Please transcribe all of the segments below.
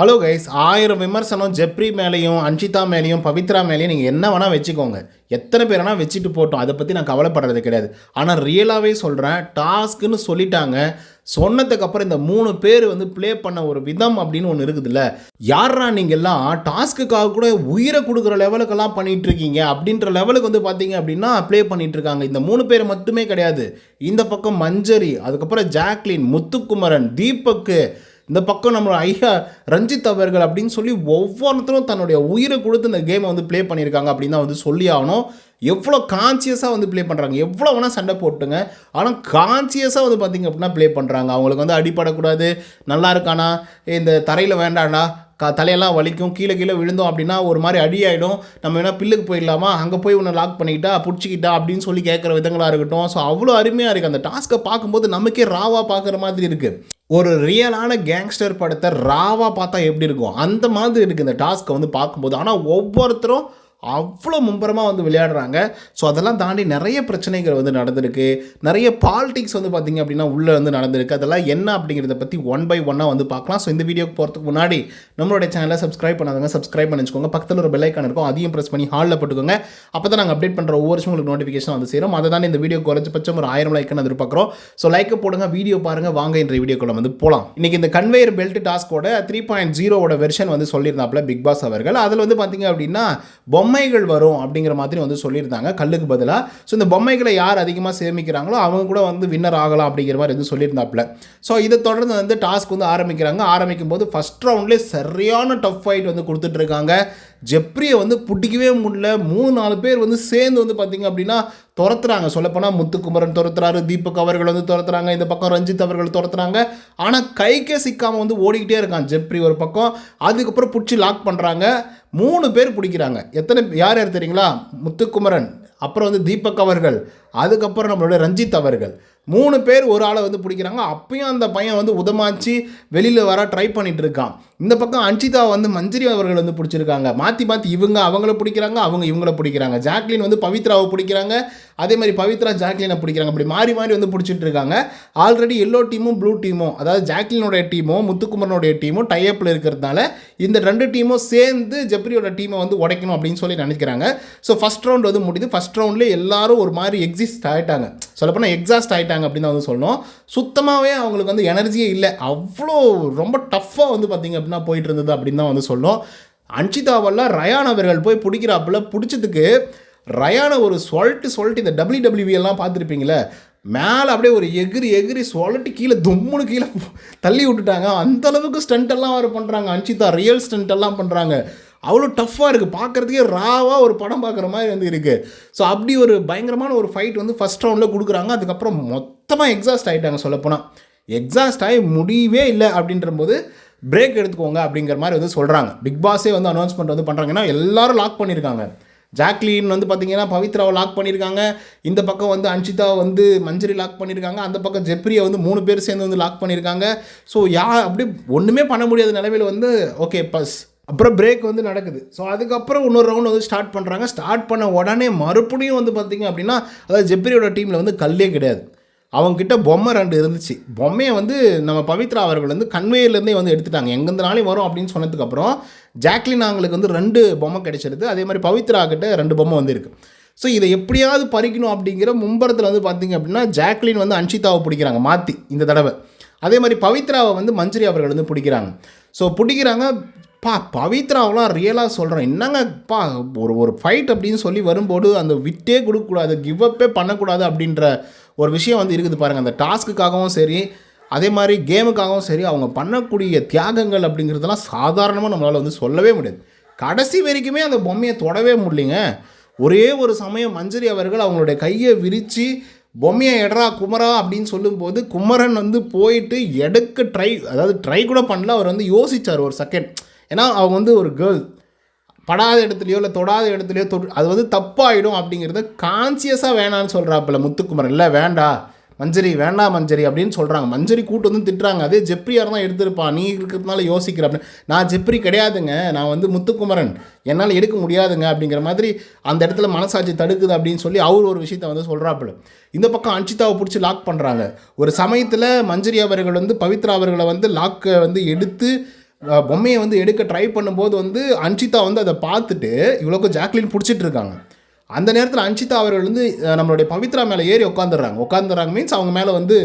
Hello guys ஆயிரம் விமர்சனம் Jeffrey மேலேயும் அன்ஷிதா மேலேயும் பவித்ரா மேலேயும் நீங்கள் என்ன வேணால் வச்சுக்கோங்க. எத்தனை பேர் வேணால் வச்சுட்டு போட்டோம். அதை பற்றி நான் கவலைப்படுறது கிடையாது. ஆனால் ரியலாகவே சொல்கிறேன் டாஸ்க்குன்னு சொல்லிட்டாங்க. சொன்னதுக்கப்புறம் இந்த மூணு பேர் வந்து ப்ளே பண்ண ஒரு விதம் அப்படின்னு ஒன்று இருக்குதுல்ல. யாரா நீங்கள்லாம் டாஸ்க்குக்காக கூட உயிரை கொடுக்குற லெவலுக்கெல்லாம் பண்ணிகிட்ருக்கீங்க இருக்கீங்க அப்படின்ற லெவலுக்கு வந்து பார்த்தீங்க அப்படின்னா ப்ளே பண்ணிகிட்ருக்காங்க இருக்காங்க இந்த மூணு பேர் மட்டுமே கிடையாது. இந்த பக்கம் மஞ்சரி அதுக்கப்புறம் ஜாக்லின் முத்துக்குமரன் தீபக்கு இந்த பக்கம் நம்ம ஐயா ரஞ்சித் அவர்கள் அப்படின்னு சொல்லி ஒவ்வொருத்தரும் தன்னுடைய உயிரை கொடுத்து இந்த கேமை வந்து ப்ளே பண்ணியிருக்காங்க அப்படின்னு தான் வந்து சொல்லி ஆகணும். எவ்வளோ கான்சியஸாக வந்து ப்ளே பண்ணுறாங்க எவ்வளோ வேணால் சண்டை போட்டுங்க. ஆனால் கான்சியஸாக வந்து பார்த்திங்க அப்படின்னா ப்ளே பண்ணுறாங்க அவங்களுக்கு வந்து அடிப்படக்கூடாது நல்லா இருக்கானா? இந்த தரையில் வேண்டாண்டா. க தலையெல்லாம் வலிக்கும். கீழே கீழே விழுந்தோம் அப்படின்னா ஒரு மாதிரி அடி ஆகிடும் நம்ம வேணால் பில்லுக்கு போயிடலாமா? அங்கே போய் உன்னை லாக் பண்ணிக்கிட்டா பிடிச்சிக்கிட்டா அப்படின்னு சொல்லி கேட்குற விதங்களாக இருக்கட்டும். ஸோ அவ்வளோ அருமையாக இருக்குது அந்த டாஸ்க்கை பார்க்கும்போது நமக்கே ராவாக பார்க்குற மாதிரி இருக்குது ஒரு ரியலான கேங்ஸ்டர் படத்தை ராவாக பார்த்தா எப்படி இருக்கும்? அந்த மாதிரி இருக்குது இந்த டாஸ்க்கை வந்து பார்க்கும்போது. ஆனால் ஒவ்வொருத்தரும் அவ்வளோ மும்பரமாக வந்து விளையாடுறாங்க. ஸோ அதெல்லாம் தாண்டி நிறைய பிரச்சனைகள் வந்து நடந்திருக்கு. நிறைய பாலிடிக்ஸ் வந்து பார்த்திங்க அப்படின்னா உள்ளே வந்து நடந்திருக்கு. அதெல்லாம் என்ன அப்படிங்கிறத பற்றி ஒன் பை ஒன்னாக வந்து பார்க்கலாம். ஸோ இந்த வீடியோக்கு போகிறதுக்கு முன்னாடி நம்மளுடைய சேனலை சப்ஸ்கிரைப் பண்ணாதவங்க சப்ஸ்கிரைப் பண்ணி வச்சுக்கோங்க பக்கத்தில் ஒரு பெல்லைக்கான இருக்கும். அதையும் ப்ரெஸ் பண்ணி ஹாலில் போட்டுக்கோங்க. அப்போ தான் நாங்கள் அப்டேட் பண்ணுற ஒவ்வொரு உங்களுக்கு நோட்டிஃபிகேஷன் வந்து சேரும். அதை தான் இந்த வீடியோ குறைஞ்சபட்சம் ஒரு ஆயிரம் லைக்குன்னு எதிர்பார்க்குறோம். ஸோ லைக்கை போடுங்க வீடியோ பாருங்கள் வாங்க இந்த வீடியோக்குள்ள வந்து போகலாம் இன்றைக்கி இந்த கன்வேயர் பெல்ட் டாஸ்கோட த்ரீ பாயிண்ட் ஜீரோவோட வெர்ஷன் வந்து சொல்லியிருந்தாப்புல பிக் பாஸ் அவர்கள். அதில் வந்து பார்த்திங்க அப்படின்னா பொம்மை பொம்மைகள் வரும் அப்படிங்கிற மாதிரி வந்து சொல்லியிருந்தாங்க. கல்லுக்கு பதிலாக ஸோ இந்த பொம்மைகளை யார் அதிகமாக சேமிக்கிறாங்களோ அவங்க கூட வந்து வின்னர் ஆகலாம் அப்படிங்கிற மாதிரி வந்து சொல்லியிருந்தாப்புல. ஸோ இதை தொடர்ந்து வந்து டாஸ்க் வந்து ஆரம்பிக்கிறாங்க. ஆரம்பிக்கும் போது ஃபஸ்ட் ரவுண்ட்லேயே சரியான டஃப் ஃபைட் வந்து கொடுத்துட்ருக்காங்க ஜெப்ரியை வந்து பிடிக்கவே முடியல. மூணு நாலு பேர் வந்து சேர்ந்து வந்து பார்த்திங்க அப்படின்னா துரத்துறாங்க. சொல்லப்போனால் முத்துக்குமரன் துரத்துறாரு தீபக் அவர்கள் வந்து துரத்துறாங்க இந்த பக்கம் ரஞ்சித் அவர்கள் துரத்துறாங்க. ஆனால் கைக்கே சிக்காமல் வந்து ஓடிக்கிட்டே இருக்கான் ஜெப்ரி ஒரு பக்கம். அதுக்கப்புறம் பிடிச்சி லாக் பண்ணுறாங்க மூணு பேர் பிடிக்கிறாங்க. எத்தனை யார் யார் தெரியுங்களா? முத்துக்குமரன் அப்புறம் வந்து தீபக் அவர்கள். அதுக்கப்புறம் நம்மளோட ரஞ்சித் அவர்கள். மூணு பேர் ஒரு ஆளை வந்து பிடிக்கிறாங்க. அப்பயும் அந்த பையன் வந்து உதமாச்சு வெளியில் வர ட்ரை பண்ணிட்டு இருக்கான். இந்த பக்கம் அன்ஷிதா வந்து மஞ்சரி அவர்கள் வந்து பிடிச்சிருக்காங்க. மாற்றி மாற்றி இவங்க அவங்கள பிடிக்கிறாங்க அவங்க இவங்கள பிடிக்கிறாங்க. ஜாக்லின் வந்து பவித்ராவை பிடிக்கிறாங்க. அதே மாதிரி பவித்ரா ஜாக்லினை பிடிக்கிறாங்க. அப்படி மாறி மாறி வந்து பிடிச்சிட்டு இருக்காங்க. ஆல்ரெடி எல்லோ டீமும் ப்ளூ டீமும் அதாவது ஜாக்லினுடைய டீமும் முத்துக்குமரனுடைய டீமும் டைஅப்பில் இருக்கிறதுனால இந்த ரெண்டு டீமும் சேர்ந்து ஜெப்ரியோட டீமை வந்து உடைக்கணும் அப்படின்னு சொல்லி நினைக்கிறாங்க. ஸோ ஃபஸ்ட் ரவுண்ட் வந்து முடியுது. ஃபஸ்ட் ரவுண்ட்லேயே எல்லாரும் ஒரு மாதிரி எக்ஸிஸ்ட் ஆகிட்டாங்க சொல்லப்போனால் எக்ஸாஸ்ட் ஆகிட்டாங்க அப்படின்னு தான் வந்து சொல்லணும். சுத்தமாகவே அவங்களுக்கு வந்து எனர்ஜியே இல்லை. அவ்வளோ ரொம்ப டஃப்பாக வந்து பார்த்திங்க அப்படின்னா போயிட்டு இருந்தது அப்படின்னு தான் வந்து சொல்லணும். அன்ஷிதாவெல்லாம் ரயான் அவர்கள் போய் பிடிக்கிறாப்புல பிடிச்சதுக்கு ரயானை ஒரு சொல்லிட்டு சொல்லிட்டு இந்த டபிள்யூ எல்லாம் பார்த்துருப்பீங்களே மேலே அப்படியே ஒரு எகிரி எகிரி சொல்லிட்டு கீழே தும்முன்னு கீழே தள்ளி விட்டுட்டாங்க. அந்தளவுக்கு ஸ்டண்ட் எல்லாம் வேறு பண்ணுறாங்க அன்ஷிதா ரியல் ஸ்டண்ட் எல்லாம் பண்ணுறாங்க அவ்வளோ டஃப்பாக இருக்குது பார்க்குறதுக்கே ராவாக ஒரு படம் பார்க்குற மாதிரி வந்து இருக்குது ஸோ அப்படி ஒரு பயங்கரமான ஒரு ஃபைட் வந்து ஃபஸ்ட் ரவுண்டில் கொடுக்குறாங்க. அதுக்கப்புறம் மொத்தமாக எக்ஸாஸ்ட் ஆகிட்டாங்க சொல்லப்போனால் எக்ஸாஸ்ட் ஆகி முடியவே இல்லை அப்படின்ற போது பிரேக் எடுத்துக்கோங்க அப்படிங்கிற மாதிரி வந்து சொல்கிறாங்க பிக் பாஸே வந்து அனௌன்ஸ்மெண்ட் வந்து பண்ணுறாங்கன்னா எல்லாரும் லாக் பண்ணியிருக்காங்க. ஜாக்லின் வந்து பார்த்தீங்கன்னா பவித்ராவை லாக் பண்ணியிருக்காங்க. இந்த பக்கம் வந்து அன்ஷிதா வந்து மஞ்சரி லாக் பண்ணியிருக்காங்க. அந்த பக்கம் ஜெப்ரியை வந்து மூணு பேர் சேர்ந்து வந்து லாக் பண்ணியிருக்காங்க. ஸோ யா அப்படி ஒன்றுமே பண்ண முடியாத நிலவில் வந்து ஓகே பஸ். அப்புறம் பிரேக் வந்து நடக்குது. ஸோ அதுக்கப்புறம் இன்னொரு ரவுண்ட் வந்து ஸ்டார்ட் பண்ணுறாங்க ஸ்டார்ட் பண்ண உடனே மறுபடியும் வந்து பார்த்திங்க அப்படின்னா அதாவது ஜெப்ரியோட டீமில் வந்து கல்லே கிடையாது. அவங்கக்கிட்ட பொம்மை ரெண்டு இருந்துச்சு. பொம்மையை வந்து நம்ம பவித்ரா அவர்கள் வந்து கன்வேயர்லேருந்தே வந்து எடுத்துட்டாங்க. எங்கேருந்தாலும் வரும் அப்படின்னு சொன்னதுக்கப்புறம் ஜாக்லின் அவங்களுக்கு வந்து ரெண்டு பொம்மை கிடைச்சிருது. அதே மாதிரி பவித்ரா கிட்ட ரெண்டு பொம்மை வந்து இருக்குது ஸோ இதை எப்படியாவது பறிக்கணும் அப்படிங்கிற மும்பரத்தில் வந்து பார்த்திங்க அப்படின்னா ஜாக்லின் வந்து அன்ஷிதாவை பிடிக்கிறாங்க மாற்றி இந்த தடவை. அதே மாதிரி பவித்ராவை வந்து மஞ்சரி அவர்கள் வந்து பிடிக்கிறாங்க. ஸோ பிடிக்கிறாங்க. பா பவித்ராவெலாம் ரியலாக சொல்கிறேன் என்னங்கப்பா ஒரு ஒரு ஃபைட் அப்படின்னு சொல்லி வரும்போது அந்த விட்டே கொடுக்கக்கூடாது கிவ் அப்பே பண்ணக்கூடாது அப்படின்ற ஒரு விஷயம் வந்து இருக்குது பாருங்கள் அந்த டாஸ்க்குக்காகவும் சரி அதே மாதிரி கேமுக்காகவும் சரி அவங்க பண்ணக்கூடிய தியாகங்கள் அப்படிங்கிறதெல்லாம் சாதாரணமாக நம்மளால் வந்து சொல்லவே முடியாது. கடைசி வரைக்குமே அந்த பொம்மையை தொடவே முடியலைங்க. ஒரே ஒரு சமயம் மஞ்சரி அவர்கள் அவங்களுடைய கையை விரித்து பொம்மையை எடரா குமரா அப்படின்னு சொல்லும்போது குமரன் வந்து போயிட்டு எடுக்க ட்ரை அதாவது ட்ரை கூட பண்ணல அவர் வந்து யோசிச்சார் ஒரு செகண்ட் ஏன்னா அவங்க வந்து ஒரு கேர்ள் படாத இடத்துலையோ இல்லை தொடாத இடத்துலையோ தொட் அது வந்து தப்பாயிடும் அப்படிங்கிறத கான்சியஸாக வேணான்னு சொல்கிறாப்புல முத்துக்குமரன். இல்லை வேண்டா. மஞ்சரி வேண்டாம் மஞ்சரி அப்படின்னு சொல்கிறாங்க மஞ்சரி கூட்டு வந்து திட்டுறாங்க. அதே ஜெப்ரியார் தான் எடுத்திருப்பான் நீ இருக்கிறதுனால யோசிக்கிற அப்படின்னு. நான் ஜெப்ரி கிடையாதுங்க. நான் வந்து முத்துக்குமரன். என்னால் எடுக்க முடியாதுங்க அப்படிங்கிற மாதிரி அந்த இடத்துல மனசாட்சி தடுக்குது அப்படின்னு சொல்லி அவர் ஒரு விஷயத்த வந்து சொல்கிறாப்புல இந்த பக்கம் அன்ஷிதாவை பிடிச்சி லாக் பண்ணுறாங்க ஒரு சமயத்தில் மஞ்சரி அவர்கள் வந்து பவித்ரா அவர்களை வந்து லாக்கை வந்து எடுத்து பொம்மையை வந்து எடுக்க ட்ரை பண்ணும்போது வந்து அன்ஷிதா வந்து அதை பார்த்துட்டு இவ்வளோக்கு ஜாக்லின் பிடிச்சிட்டு இருக்காங்க. அந்த நேரத்தில் அன்ஷிதா அவர்கள் வந்து நம்மளுடைய பவித்ரா மேலே ஏறி உட்காந்துடுறாங்க உட்காந்துடுறாங்க மீன்ஸ் அவங்க மேலே வந்து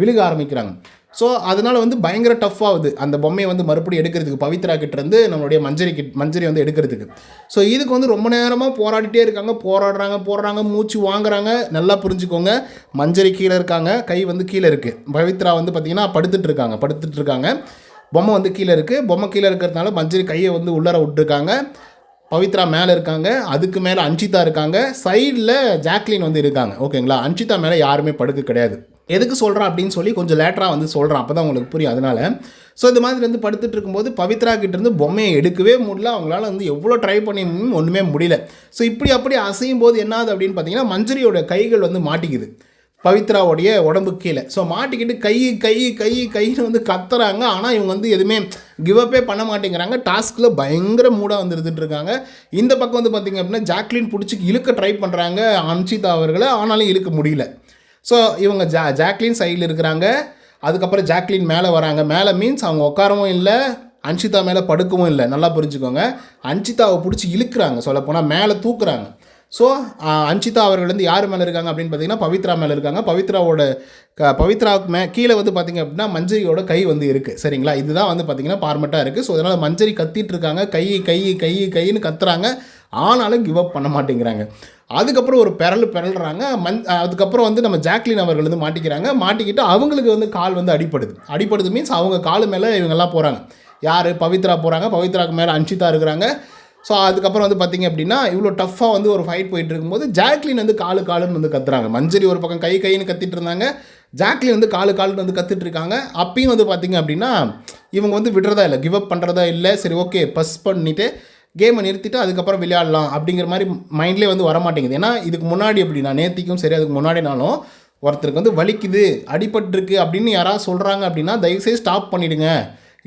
விழுக ஆரம்பிக்கிறாங்க. ஸோ அதனால் வந்து பயங்கர டஃப்பாகுது அந்த பொம்மையை வந்து மறுபடியும் எடுக்கிறதுக்கு பவித்ரா கிட்டேருந்து நம்மளுடைய மஞ்சரி கிட் மஞ்சரி வந்து எடுக்கிறதுக்கு. ஸோ இதுக்கு வந்து ரொம்ப நேரமாக போராடிட்டே இருக்காங்க. போராடுறாங்க போடுறாங்க மூச்சு வாங்குறாங்க. நல்லா புரிஞ்சுக்கோங்க. மஞ்சரி கீழே இருக்காங்க. கை வந்து கீழே இருக்குது பவித்ரா வந்து பார்த்திங்கன்னா படுத்துட்டு இருக்காங்க. படுத்துட்டு இருக்காங்க. பொம்மை வந்து கீழே இருக்குது பொம்மை கீழே இருக்கிறதுனால மஞ்சரி கையை வந்து உள்ளார விட்டுருக்காங்க. பவித்ரா மேலே இருக்காங்க. அதுக்கு மேலே அன்ஷிதா இருக்காங்க. சைடில் ஜாக்லின் வந்து இருக்காங்க. ஓகேங்களா? அன்ஷிதா மேலே யாருமே படுக்க கிடையாது. எதுக்கு சொல்கிறான் அப்படின்னு சொல்லி கொஞ்சம் லேட்டராக வந்து சொல்கிறான் அப்போ தான் உங்களுக்கு புரியும். அதனால் ஸோ இந்த மாதிரி வந்து படுத்துட்டு இருக்கும்போது பவித்ரா கிட்டேருந்து பொம்மையை எடுக்கவே முடியல. அவங்களால வந்து எவ்வளோ ட்ரை பண்ணி ஒன்றுமே முடியல. ஸோ இப்படி அப்படி அசையும் போது என்னாது அப்படின்னு பார்த்தீங்கன்னா மஞ்சரியோட கைகள் வந்து மாட்டிக்குது. பவித்ராவுடைய உடம்பு கீழே. ஸோ மாட்டிக்கிட்டு கை கை கை கைன்னு வந்து கத்துறாங்க. ஆனால் இவங்க வந்து எதுவுமே கிவப்பே பண்ண மாட்டேங்கிறாங்க. டாஸ்கில் பயங்கர மூடாக வந்துருந்துட்டு இருக்காங்க. இந்த பக்கம் வந்து பார்த்திங்க அப்படின்னா ஜாக்லின் பிடிச்சி இழுக்க ட்ரை பண்ணுறாங்க அன்ஷிதா அவர்களை. ஆனாலும் இழுக்க முடியல. ஸோ இவங்க ஜா ஜாக்லின் சைடில் இருக்கிறாங்க. அதுக்கப்புறம் ஜாக்லின் மேலே வராங்க. மேலே மீன்ஸ் அவங்க உட்காரவும் இல்லை அன்ஷிதா மேலே படுக்கவும் இல்லை. நல்லா புரிஞ்சுக்கோங்க. அன்ஷிதாவை பிடிச்சி இழுக்கிறாங்க. சொல்லப்போனால் மேலே தூக்குறாங்க. ஸோ அன்ஷிதா அவர்கள் வந்து யார் மேலே இருக்காங்க அப்படின்னு பார்த்தீங்கன்னா பவித்ரா மேலே இருக்காங்க. பவித்ராவோட க பவித்ராவுக்கு மே கீழே வந்து பார்த்தீங்க அப்படின்னா மஞ்சரியோட கை வந்து இருக்குது சரிங்களா? இதுதான் வந்து பார்த்திங்கன்னா பார்மெட்டாக இருக்குது ஸோ அதனால் மஞ்சரி கத்திட்டு இருக்காங்க. கை கை கை கைன்னு கத்துறாங்க. ஆனாலும் கிவ் அப் பண்ண மாட்டேங்கிறாங்க. அதுக்கப்புறம் ஒரு பெரல் பெரல்றாங்க. மண் அதுக்கப்புறம் வந்து நம்ம ஜாக்லின் அவர்கள் வந்து மாட்டிக்கிறாங்க. மாட்டிக்கிட்டு அவங்களுக்கு வந்து கால் வந்து அடிப்படுது அடிப்படுது மீன்ஸ் அவங்க கால் மேலே இவங்கெல்லாம் போகிறாங்க யார்? பவித்ரா போகிறாங்க பவித்ராவுக்கு மேலே அன்ஷிதா இருக்கிறாங்க. ஸோ அதுக்கப்புறம் வந்து பார்த்தீங்க அப்படின்னா இவ்வளோ டஃப்பாக வந்து ஒரு ஃபைட் போயிட்டு இருக்கும்போது ஜாக்லின் வந்து காலு காலுன்னு வந்து கத்துறாங்க. மஞ்சரி ஒரு பக்கம் கை கைன்னு கத்திட்டு இருந்தாங்க. ஜாக்லின் வந்து காலு காலுன்னு வந்து கத்துட்டு இருக்காங்க. அப்பயும் வந்து பார்த்தீங்க அப்படின்னா இவங்க வந்து விடுறதா இல்லை கிவ் அப் பண்ணுறதா இல்லை சரி ஓகே பஸ் பண்ணிவிட்டு கேமை நிறுத்திட்டு அதுக்கப்புறம் விளையாடலாம் அப்படிங்கிற மாதிரி மைண்ட்லேயே வந்து வர மாட்டேங்குது ஏன்னா இதுக்கு முன்னாடி அப்படின்னா நேத்திக்கும் சரி அதுக்கு முன்னாடினாலும் ஒருத்தருக்கு வந்து வலிக்குது அடிபட்டிருக்கு அப்படின்னு யாராவது சொல்கிறாங்க அப்படின்னா தயவுசெய்து ஸ்டாப் பண்ணிவிடுங்க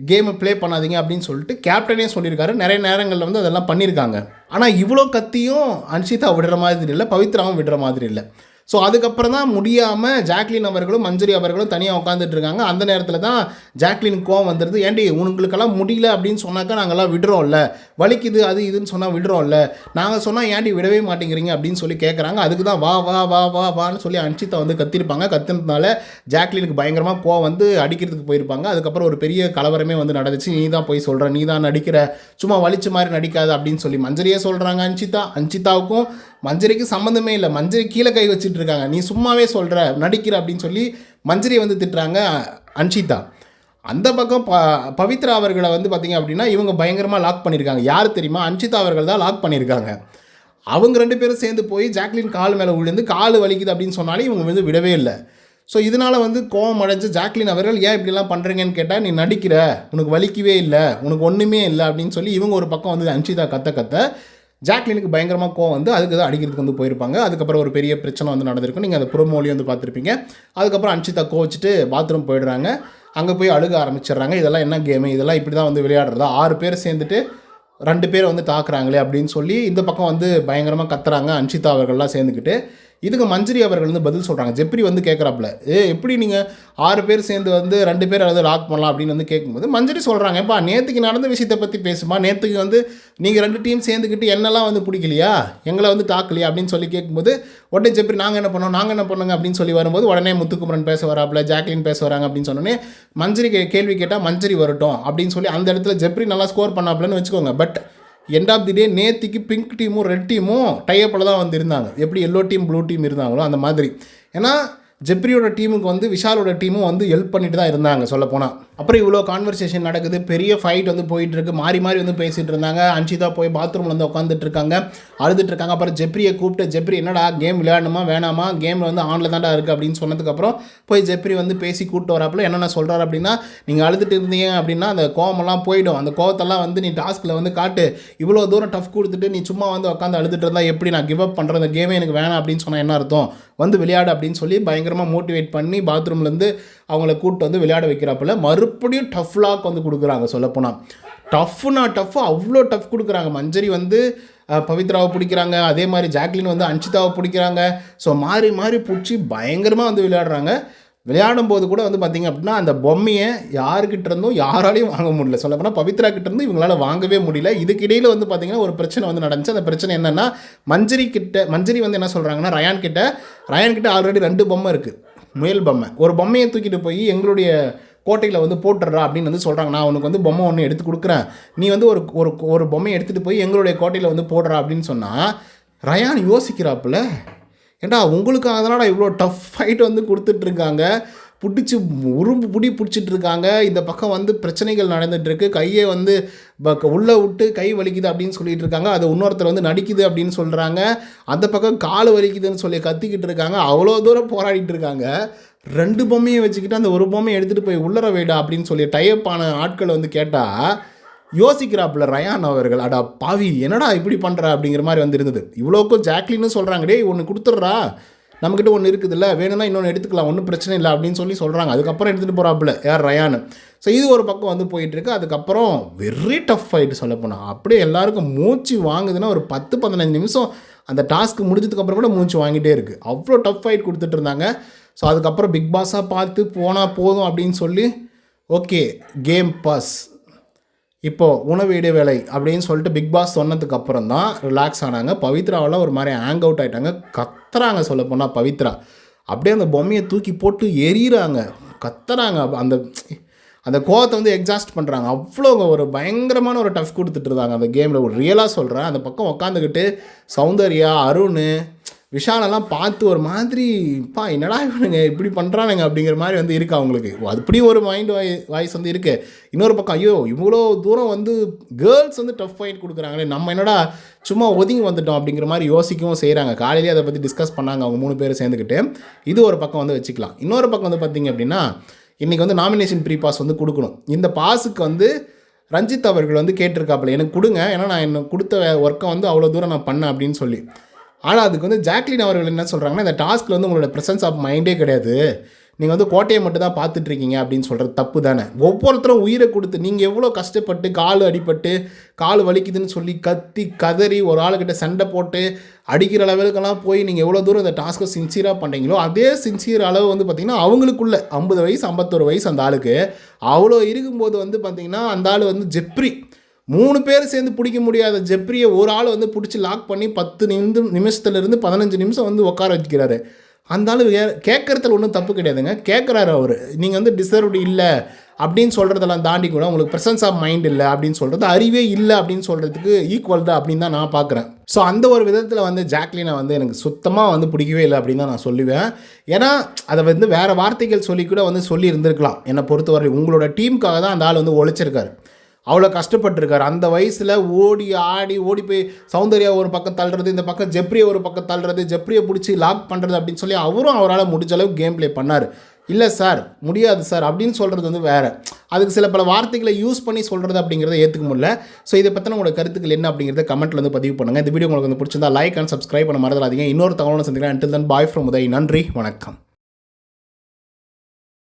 கேமை ப்ளே பண்ணாதீங்க அப்படின்னு சொல்லிட்டு கேப்டனே சொல்லியிருக்காரு. நிறைய நேரங்களில் வந்து அதெல்லாம் பண்ணியிருக்காங்க. ஆனால் இவ்வளோ கத்தியும் அன்ஷிதா விடுற மாதிரி இல்லை பவித்ராவும் விடுற மாதிரி இல்லை. ஸோ அதுக்கப்புறம் தான் முடியாமல் ஜாக்லின் அவர்களும் மஞ்சரி அவர்களும் தனியாக உட்காந்துட்டு இருக்காங்க. அந்த நேரத்தில் தான் ஜாக்லின் கோவம் வந்துடுது ஏன்டி உங்களுக்கெல்லாம் முடியல அப்படின்னு சொன்னாக்கா நாங்கள்லாம் விடுறோம்ல. வலிக்குது அது இதுன்னு சொன்னால் விடுறோம்ல. நாங்கள் சொன்னால் ஏன்டி விடவே மாட்டேங்கிறீங்க அப்படின்னு சொல்லி கேட்குறாங்க அதுக்கு தான் வா வா வா வா வான்னு சொல்லி அன்ஷிதா வந்து கத்திருப்பாங்க. கத்துனதுனால ஜாக்லினுக்கு பயங்கரமாக கோவம் வந்து அடிக்கிறதுக்கு போயிருப்பாங்க. அதுக்கப்புறம் ஒரு பெரிய கலவரமே வந்து நடந்துச்சு. நீ தான் போய் சொல்கிற நீ தான் நடிக்கிற. சும்மா வலிச்ச மாதிரி நடிக்காத அப்படின்னு சொல்லி மஞ்சரியே சொல்கிறாங்க அன்ஷிதா அன்ஷிதாவுக்கும் மஞ்சரிக்கு சம்மந்தமே இல்லை. மஞ்சரி கீழே கை வச்சுட்டு இருக்காங்க நீ சும்மாவே சொல்கிற நடிக்கிற அப்படின்னு சொல்லி மஞ்சரியை வந்து திட்டுறாங்க அன்ஷிதா. அந்த பக்கம் ப பவித்ரா அவர்களை வந்து பார்த்திங்க அப்படின்னா இவங்க பயங்கரமாக லாக் பண்ணியிருக்காங்க யார் தெரியுமா? அன்ஷிதா அவர்கள் தான் லாக் பண்ணியிருக்காங்க அவங்க ரெண்டு பேரும் சேர்ந்து போய் ஜாக்லின் கால் மேலே விழுந்து கால் வலிக்குது அப்படின்னு சொன்னாலே இவங்க வந்து விடவே இல்லை. ஸோ இதனால் வந்து கோவம் அடைஞ்சு ஜாக்லின் அவர்கள் ஏன் இப்படிலாம் பண்ணுறீங்கன்னு கேட்டால் நீ நடிக்கிற உனக்கு வலிக்கவே இல்லை உனக்கு ஒன்றுமே இல்லை அப்படின்னு சொல்லி இவங்க ஒரு பக்கம் வந்து அன்ஷிதா கத்த கத்த ஜாக்லினுக்கு பயங்கரமாக கோவம் வந்து அதுக்கு தான் அடிக்கிறதுக்கு வந்து போயிருப்பாங்க. அதுக்கப்புறம் ஒரு பெரிய பிரச்சனை வந்து நடந்திருக்கும். நீங்கள் அந்த ப்ரோமோலையும் வந்து பார்த்துருப்பீங்க. அதுக்கப்புறம் அன்ஷிதா கோச்சிட்டு பாத்ரூம் போயிடுறாங்க. அங்கே போய் அழுக ஆரம்பிச்சிடுறாங்க. இதெல்லாம் என்ன கேமு இதெல்லாம் இப்படி தான் வந்து விளையாடுறதா? ஆறு பேர் சேர்ந்துட்டு ரெண்டு பேர் வந்து தாக்குறாங்களே அப்படின்னு சொல்லி இந்த பக்கம் வந்து பயங்கரமாக கத்துறாங்க அன்ஷிதா அவர்கள்லாம் சேர்ந்துக்கிட்டு. இதுக்கு மஞ்சரி அவர்கள் வந்து பதில் சொல்கிறாங்க ஜெப்ரி வந்து கேட்குறாப்புல ஏ எப்படி நீங்கள் ஆறு பேர் சேர்ந்து வந்து ரெண்டு பேர் அதாவது லாக் பண்ணலாம்? அப்படின்னு வந்து கேட்கும்போது மஞ்சரி சொல்கிறாங்க ஏப்பா நேற்றுக்கு நடந்த விஷயத்தை பற்றி பேசுமா? நேற்றுக்கு வந்து நீங்கள் ரெண்டு டீம் சேர்ந்துக்கிட்டு என்னெல்லாம் வந்து பிடிக்கலையா? எங்களை வந்து தாக்கலையா? அப்படின்னு சொல்லி கேட்கும்போது உடனே ஜெப்ரி நாங்கள் என்ன பண்ணோம்? நாங்கள் என்ன பண்ணுங்க? அப்படின்னு சொல்லி வரும்போது உடனே முத்துக்குமரன் பேச வராப்புல ஜாக்லின் பேச வராங்க அப்படின்னு சொன்னோன்னே மஞ்சரி கேள்வி கேட்டால் மஞ்சரி வரட்டும் அப்படின்னு சொல்லி அந்த இடத்துல ஜெப்ரி நல்லா ஸ்கோர் பண்ணாப்புலன்னு வச்சுக்கோங்க. But end of the day நேத்திக்கு பிங்க் டீமும் ரெட் டீமும் டைப்பில் தான் வந்து இருந்தாங்க எப்படி எல்லோ டீம் ப்ளூ டீம் இருந்தாங்களோ அந்த மாதிரி. ஏன்னா ஜெப்ரியோட டீமுக்கு வந்து விஷாலோட டீமும் வந்து ஹெல்ப் பண்ணிட்டு தான் இருந்தாங்க சொல்லப்போனால் அப்புறம் இவ்வளோ கான்வர்சேஷன் நடக்குது பெரிய ஃபைட் வந்து போயிட்டு இருக்கு மாறி மாறி வந்து பேசிட்டு இருந்தாங்க. அன்ஷிதா போய் பாத்ரூமில் வந்து உட்காந்துட்டு இருக்காங்க அழுதுட்டு இருக்காங்க. அப்புறம் ஜெப்ரியை கூப்பிட்டு ஜெப்ரி என்னடா கேம் விளையாடணுமா வேணாமா? கேம் வந்து ஆனில் தான்டா இருக்குது அப்படின்னு சொன்னதுக்கப்புறம் போய் ஜெப்ரி வந்து பேசி கூப்பிட்டு வரப்பல என்னென்ன சொல்கிறாரு அப்படின்னா நீங்கள் அழுதுட்டு இருந்தீங்க அப்படின்னா அந்த கோவமெல்லாம் போயிடும். அந்த கோவத்தெல்லாம் வந்து நீ டாஸ்கில் வந்து காட்டு. இவ்வளோ தூரம் டஃப் கொடுத்துட்டு நீ சும்மா வந்து உட்காந்து அழுதுட்டு இருந்தால் எப்படி நான் கிவ் அப் பண்ணுற அந்த கேமே எனக்கு வேணாம் அப்படின்னு சொன்னால் என்ன அர்த்தம்? வந்து விளையாடு அப்படின்னு சொல்லி பயங்கரமாக மோட்டிவேட் பண்ணி பாத்ரூம்லேருந்து அவங்கள கூப்பிட்டு வந்து விளையாட வைக்கிறாப்புல மறுபடியும் டஃப் லாக் வந்து கொடுக்குறாங்க சொல்லப்போனால் டஃப்னா டஃப் அவ்வளோ டஃப் கொடுக்குறாங்க. மஞ்சரி வந்து பவித்ராவை பிடிக்கிறாங்க. அதே மாதிரி ஜாக்லின் வந்து அன்ஷிதாவை பிடிக்கிறாங்க. ஸோ மாறி மாறி பிடிச்சி பயங்கரமாக வந்து விளையாடுறாங்க. விளையாடும் போது கூட வந்து பார்த்திங்க அப்படின்னா அந்த பொம்மையை யாருக்கிட்ட இருந்தும் யாராலையும் வாங்க முடியல. சொல்லப்போனால் பவித்ரா கிட்ட இருந்து இவங்களால வாங்கவே முடியல. இதுக்கிடையில் வந்து பார்த்தீங்கன்னா ஒரு பிரச்சனை வந்து நடந்துச்சு. அந்த பிரச்சனை என்னென்னா மஞ்சரி கிட்ட மஞ்சரி வந்து என்ன சொல்கிறாங்கன்னா ரயான் கிட்ட ரயான் கிட்ட ஆல்ரெடி ரெண்டு பொம்மை இருக்குது முயல் பொம்மை. ஒரு பொம்மையை தூக்கிட்டு போய் எங்களுடைய கோட்டையில் வந்து போட்டுடுறா அப்படின்னு வந்து சொல்கிறாங்க நான் உனக்கு வந்து பொம்மை ஒன்று எடுத்து கொடுக்குறேன். நீ வந்து ஒரு ஒரு ஒரு பொம்மையை எடுத்துகிட்டு போய் எங்களுடைய கோட்டையில் வந்து போடுறா அப்படின்னு சொன்னால் ரயான் யோசிக்கிறாப்புல ஏண்டா உங்களுக்கு அதனால் இவ்வளோ டஃப் ஃபைட் வந்து கொடுத்துட்ருக்காங்க? பிடிச்சி உரும்பு பிடி பிடிச்சிட்ருக்காங்க. இந்த பக்கம் வந்து பிரச்சனைகள் நடந்துகிட்ருக்கு கையை வந்து ப- விட்டு கை வலிக்குது அப்படின்னு சொல்லிட்டு இருக்காங்க அது இன்னொருத்தர் வந்து நடிக்குது அப்படின்னு சொல்கிறாங்க அந்த பக்கம் கால் வலிக்குதுன்னு சொல்லி கத்திக்கிட்டு இருக்காங்க அவ்வளோ தூரம் போராடிட்டு இருக்காங்க ரெண்டு பொம்மையை வச்சுக்கிட்டு அந்த ஒரு பொம்மையை எடுத்துகிட்டு போய் உள்ளர வைடா அப்படின்னு சொல்லி டைப் ஆன ஆட்கள் வந்து கேட்டால் யோசிக்கிறாப்புல ரயான் அவர்கள் அடா பாவி என்னடா இப்படி பண்ணுற அப்படிங்கிற மாதிரி வந்துருந்தது. இவ்வளோக்கும் ஜாக்லின்னு சொல்கிறாங்க டேய் ஒன்று கொடுத்துட்றா. நம்மக்கிட்ட ஒன்று இருக்குதுல்ல வேணும்னா இன்னொன்று எடுத்துக்கலாம் ஒன்றும் பிரச்சனை இல்லை அப்படின்னு சொல்லி சொல்கிறாங்க அதுக்கப்புறம் எடுத்துகிட்டு போகிறாப்புல யார் ரயான். ஸோ இது ஒரு பக்கம் வந்து போயிட்டுருக்கு. அதுக்கப்புறம் வெரி டஃப் ஆகிட்டு சொல்லப்போனால் அப்படியே எல்லாருக்கும் மூச்சு வாங்குதுன்னா ஒரு பத்து பதினஞ்சு நிமிஷம் அந்த டாஸ்க் முடிஞ்சதுக்கப்புறம் கூட மூச்சு வாங்கிட்டே இருக்குது அவ்வளோ டஃப் ஃபைட் கொடுத்துட்டு இருந்தாங்க. ஸோ அதுக்கப்புறம் பிக் பாஸாக பார்த்து போனால் போதும் அப்படின்னு சொல்லி ஓகே கேம் பாஸ் இப்போது உணவு இடைவேளை அப்படின்னு சொல்லிட்டு பிக் பாஸ் சொன்னதுக்கு அப்புறம் தான் ரிலாக்ஸ் ஆனாங்க. பவித்ராவெல்லாம் ஒரு மாதிரி ஹேங் அவுட் ஆகிட்டாங்க கத்துறாங்க சொல்ல போனால் பவித்ரா. அப்படியே அந்த பொம்மையை தூக்கி போட்டு எறிகிறாங்க கத்துறாங்க. அந்த அந்த கோவத்தை வந்து எக்ஸாஸ்ட் பண்ணுறாங்க அவ்வளோ ஒரு பயங்கரமான ஒரு டஃப் கொடுத்துட்டு இருந்தாங்க அந்த கேமில் ஒரு ரியலாக சொல்கிறேன் அந்த பக்கம் உட்காந்துக்கிட்டு சௌந்தர்யா அருண் விஷாலெல்லாம் பார்த்து ஒரு மாதிரி பா என்னடா இவனுங்க இப்படி பண்ணுறானுங்க அப்படிங்கிற மாதிரி வந்து இருக்கா அவங்களுக்கு. அப்படி ஒரு மைண்ட் வாய் வாய்ஸ் வந்து இருக்கு. இன்னொரு பக்கம் ஐயோ இவ்வளோ தூரம் வந்து கேர்ள்ஸ் வந்து டஃப் ஃபைட் கொடுக்குறாங்களே நம்ம என்னடா சும்மா ஒதுங்கி வந்துட்டோம் அப்படிங்கிற மாதிரி யோசிக்கவும் செய்கிறாங்க காலையிலேயே அதை பற்றி டிஸ்கஸ் பண்ணாங்க அவங்க மூணு பேர் சேர்ந்துக்கிட்டு. இது ஒரு பக்கம் வந்து வச்சுக்கலாம். இன்னொரு பக்கம் வந்து பார்த்தீங்க அப்படின்னா இன்றைக்கி வந்து நாமினேஷன் ப்ரீ பாஸ் வந்து கொடுக்கணும். இந்த பாஸுக்கு வந்து ரஞ்சித் அவர்கள் வந்து கேட்டிருக்காப்புல எனக்கு கொடுங்க. ஏன்னா நான் என்ன கொடுத்த ஒர்க்கை வந்து அவ்வளோ தூரம் நான் பண்ணேன் அப்படின்னு சொல்லி. ஆனால் அதுக்கு வந்து ஜாக்லின் அவர்கள் என்ன சொல்கிறாங்கன்னா இந்த டாஸ்கில் வந்து உங்களோட ப்ரெசன்ஸ் ஆஃப் மைண்டே கிடையாது. நீங்கள் வந்து கோட்டையை மட்டும் தான் பார்த்துட்ருக்கீங்க அப்படின்னு சொல்கிறது தப்பு தானே? ஒவ்வொருத்தரும் உயிரை கொடுத்து நீங்கள் எவ்வளோ கஷ்டப்பட்டு கால் அடிபட்டு கால் வலிக்குதுன்னு சொல்லி கத்தி கதறி ஒரு ஆளுக்கிட்ட சண்டை போட்டு அடிக்கிற லெவலுக்கெல்லாம் போய் நீங்கள் எவ்வளோ தூரம் இந்த டாஸ்க்கை சின்சியராக பண்ணுறீங்களோ அதே சின்சியர் அளவு வந்து பார்த்திங்கன்னா அவங்களுக்குள்ள ஐம்பது வயசு ஐம்பத்தொரு வயசு அந்த ஆளுக்கு. அவ்வளோ இருக்கும்போது வந்து பார்த்திங்கன்னா அந்த ஆள் வந்து ஜெப்ரி. மூணு பேர் சேர்ந்து பிடிக்க முடியாத ஜெப்ரியை ஒரு ஆள் வந்து பிடிச்சி லாக் பண்ணி பத்து நிமிஷம் நிமிஷத்துலேருந்து பதினஞ்சு நிமிஷம் வந்து உட்கார வச்சுக்கிறாரு அந்த ஆள் கேட்குறதுல ஒன்றும் தப்பு கிடையாதுங்க. கேட்குறாரு அவர். நீங்கள் வந்து டிசர்வ்டு இல்லை அப்படின்னு சொல்கிறதெல்லாம் தாண்டி கூட உங்களுக்கு ப்ரெசன்ஸ் ஆஃப் மைண்ட் இல்லை அப்படின்னு சொல்கிறது அறிவே இல்லை அப்படின்னு சொல்கிறதுக்கு ஈக்குவல் தான் அப்படின்னு தான் நான் பார்க்குறேன் ஸோ அந்த ஒரு விதத்தில் வந்து ஜாக்லினை வந்து எனக்கு சுத்தமாக வந்து பிடிக்கவே இல்லை அப்படின்னு தான் நான் சொல்லுவேன். ஏன்னா அதை வந்து வேறு வார்த்தைகள் சொல்லி கூட வந்து சொல்லி இருந்திருக்கலாம் என்னை பொறுத்தவரை உங்களோட டீமுக்காக தான் அந்த ஆள் வந்து உழைச்சிருக்காரு. அவ்வளோ கஷ்டப்பட்டிருக்காரு. அந்த வயசில் ஓடி ஆடி ஓடி போய் சௌந்தர்யா ஒரு பக்கம் தள்ளுறது இந்த பக்கம் ஜெப்ரியை ஒரு பக்கம் தள்ளுறது ஜெப்ரியை பிடிச்சி லாக் பண்ணுறது அப்படின்னு சொல்லி அவரும் அவரால் முடிஞ்ச அளவுக்கு கேம் ப்ளே பண்ணார். இல்லை சார் முடியாது சார் அப்படின்னு சொல்கிறது வந்து வேறு. அதுக்கு சில பல வார்த்தைகளை யூஸ் பண்ணி சொல்கிறது அப்படிங்கிறத ஏற்றுக்க முடியல. ஸோ இதை பற்றின உங்களோட கருத்துக்கள் என்ன அப்படிங்கிறத கமெண்ட்டில் வந்து பதிவு பண்ணுங்கள் இந்த வீடியோ உங்களுக்கு வந்து பிடிச்சிருந்தா லைக் அண்ட் சப்ஸ்கிரைப் பண்ண மறந்துடாதீங்க. இன்னொரு தகவலும் சந்திக்கிறேன் until then bye from Uday. நன்றி. வணக்கம்.